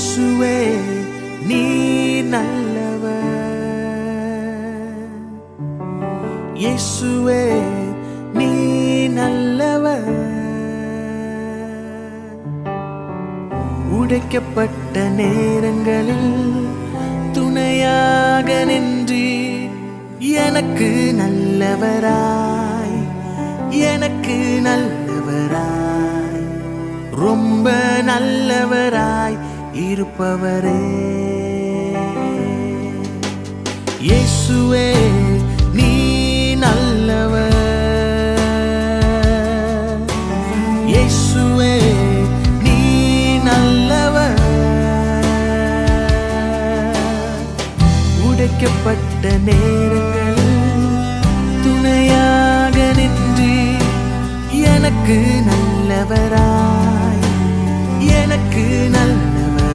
இயேசுவே நீ நல்லவர். இயேசுவே நீ நல்லவர். உடைக்கப்பட்ட நேரங்களில் துணையாக நின்றி எனக்கு நல்லவராய் எனக்கு நல்லவராய். ரொம்ப நல்லவராய். இருப்பவரே. இயேசுவே நீ நல்லவர். இயேசுவே நீ நல்லவர். உடைக்கப்பட்ட நேரங்களில் துணையாக நின்று எனக்கு நல்லவராய் எனக்கு நல்ல